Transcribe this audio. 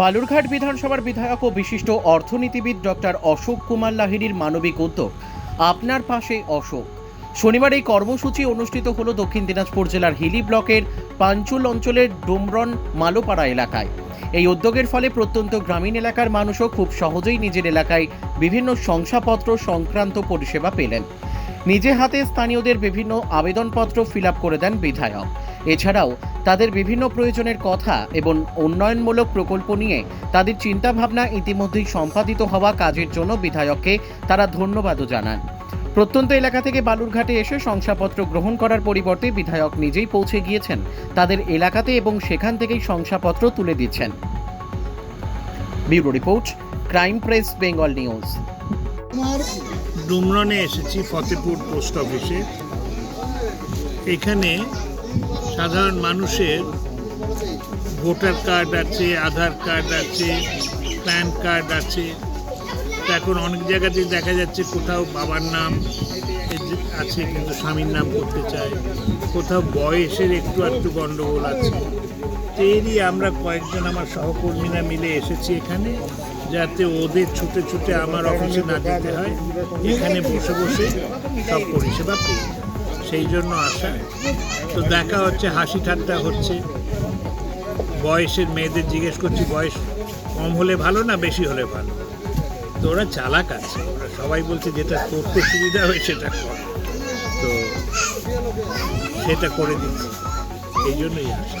বালুরঘাট বিধানসভার বিধায়ক ও বিশিষ্ট অর্থনীতিবিদ ডক্টর অশোক কুমার লাহিড়ির মানবিক উদ্যোগ। আপনার পাশে অশোক। শনিবার এই কর্মসূচি অনুষ্ঠিত হল দক্ষিণ দিনাজপুর জেলার হিলি ব্লকের পাঞ্চুল অঞ্চলের ডুমরন মালোপাড়া এলাকায়। এই উদ্যোগের ফলে প্রত্যন্ত গ্রামীণ এলাকার মানুষও খুব সহজেই নিজের এলাকায় বিভিন্ন শংসাপত্র সংক্রান্ত পরিষেবা পেলেন। নিজে হাতে স্থানীয়দের বিভিন্ন আবেদনপত্র ফিল করে দেন বিধায়ক। এছাড়াও, তাদের বিভিন্ন প্রয়োজনের কথা এবং উন্নয়নমূলক প্রকল্প নিয়ে তাদের চিন্তাভাবনা ইতিমধ্যেই সম্পাদিত হওয়া কাজের জন্য বিধায়ককে তারা ধন্যবাদও জানান। প্রত্যন্ত এলাকা থেকে বালুরঘাটে এসে শংসাপত্র গ্রহণ করার পরিবর্তে বিধায়ক নিজেই পৌঁছে গিয়েছেন। তাদের এলাকাতে এবং সেখান থেকেই শংসাপত্র তুলে দিচ্ছেন। Bureau report, crime press, Bengal news. ডুমরনে এসেছি ফতেপুর পোস্ট অফিসে। এখানে সাধারণ মানুষের ভোটার কার্ড আছে, আধার কার্ড আছে, প্যান কার্ড আছে। এখন অনেক জায়গাতেই দেখা যাচ্ছে কোথাও বাবার নাম আছে কিন্তু স্বামীর নাম করতে চায়। কোথাও বয়সের একটু একটু গণ্ডগোল আছে। এরই আমরা কয়েকজন আমার সহকর্মীরা মিলে এসেছি এখানে, যাতে ওদের ছুটে ছুটে আমার অফিসে না যেতে হয়। এখানে বসে বসে সব পরিষেবা পেয়ে সেই জন্য আসা তো দেখা হচ্ছে, হাসি ঠাট্টা হচ্ছে। বয়সের মেয়েদের জিজ্ঞেস করছি, বয়স কম হলে ভালো না বেশি হলে ভালো? তো ওরা চালাক আছে। ওরা সবাই বলছে, যেটা করতে সুবিধা হয় সেটা কর। তো সেটা করে দিচ্ছি। এই জন্যই আসা